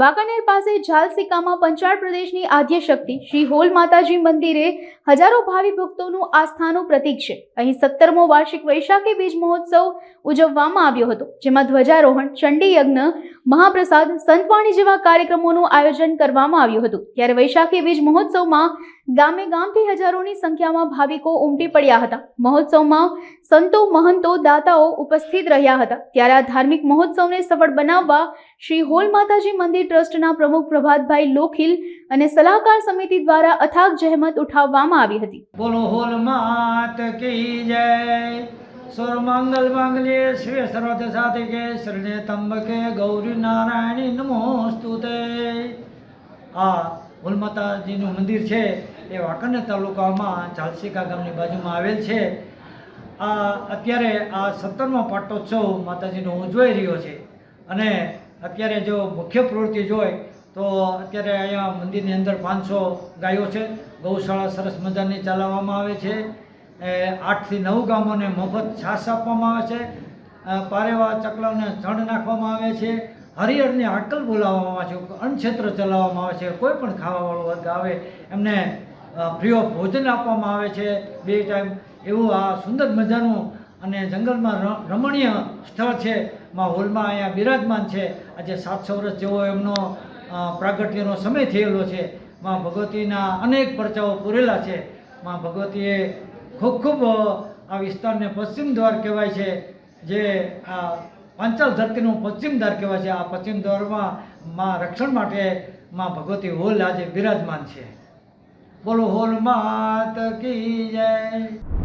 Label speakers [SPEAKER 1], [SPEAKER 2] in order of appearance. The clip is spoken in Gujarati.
[SPEAKER 1] વાંકાનેર પાસે ઝાલસિકામાં પંચાળ પ્રદેશની આદ્ય શક્તિ, શ્રી હોલ માતાજી મંદિરે હજારો ભાવિ ભક્તોનું આસ્થાનું પ્રતીક છે. અહીં સત્તરમો વાર્ષિક વૈશાખી બીજ મહોત્સવ ઉજવવામાં આવ્યો હતો, જેમાં ધ્વજારોહણ, ચંડી યજ્ઞ, મહાપ્રસાદ, સંતવાણી જેવા કાર્યક્રમોનું આયોજન કરવામાં આવ્યું હતું. ત્યારે વૈશાખી બીજ મહોત્સવમાં ગામે ગામથી હજારોની સંખ્યામાં ભાવિકો ઉમટી પડ્યા હતા. મહોત્સવમાં સંતો, મહંતો, દાતાઓ ઉપસ્થિત રહ્યા હતા. ત્યારે આ ધાર્મિક મહોત્સવને સફળ બનાવવા શ્રી હોલ માતાજી મંદિર ટ્રસ્ટના પ્રમુખ પ્રભાતભાઈ લોખીલ અને સલાહકાર સમિતિ દ્વારા અથાગ જહેમત ઉઠાવવામાં આવી હતી.
[SPEAKER 2] બોલો હોલ માત કી જય. સુર મંગલ શ્રી સર્વત સાધિકે શરણે તંબકે ગૌરી નારાયણી નમોસ્તુતે. આ માતાજીનું મંદિર છે એ વાંકાનેર તાલુકામાં ઝાલસિકા ગામની બાજુમાં આવેલ છે. આ અત્યારે આ સત્તરમો પાટોત્સવ માતાજીનો ઉજવાઈ રહ્યો છે. અને અત્યારે જો મુખ્ય પ્રવૃત્તિ જોઈ તો અત્યારે અહીંયા મંદિરની અંદર પાંચસો ગાયો છે. ગૌશાળા સરસ મજાની ચલાવવામાં આવે છે. આઠથી નવ ગામોને મફત છાશ આપવામાં આવે છે. પારેવા ચકલાઓને ચણ નાખવામાં આવે છે. હરિહરની હાકલ બોલાવવામાં આવે છે અન્નક્ષેત્ર ચલાવવામાં આવે છે, કોઈ પણ ખાવાવાળો વર્ગ આવે, એમને ફ્રી ઓફ ભોજન આપવામાં આવે છે બે ટાઈમ એવું આ સુંદર મજાનું અને જંગલમાં રમણીય સ્થળ છે, માં હોલમાં અહીંયા બિરાજમાન છે. આજે સાતસો વર્ષ જેવો એમનો પ્રાગટ્યનો સમય થયેલો છે. માં ભગવતીના અનેક પરચાઓ પૂરેલા છે. માં ભગવતીએ ખૂબ ખૂબ આ વિસ્તારને પશ્ચિમ દ્વાર કહેવાય છે, જે આ પાંચાલ ધરતીનું પશ્ચિમ દ્વાર કહેવાય છે. આ પશ્ચિમ દ્વારમાં માં રક્ષણ માટે માં ભગવતી હોલ આજે બિરાજમાન છે. બોલો હોલ માત કી જય.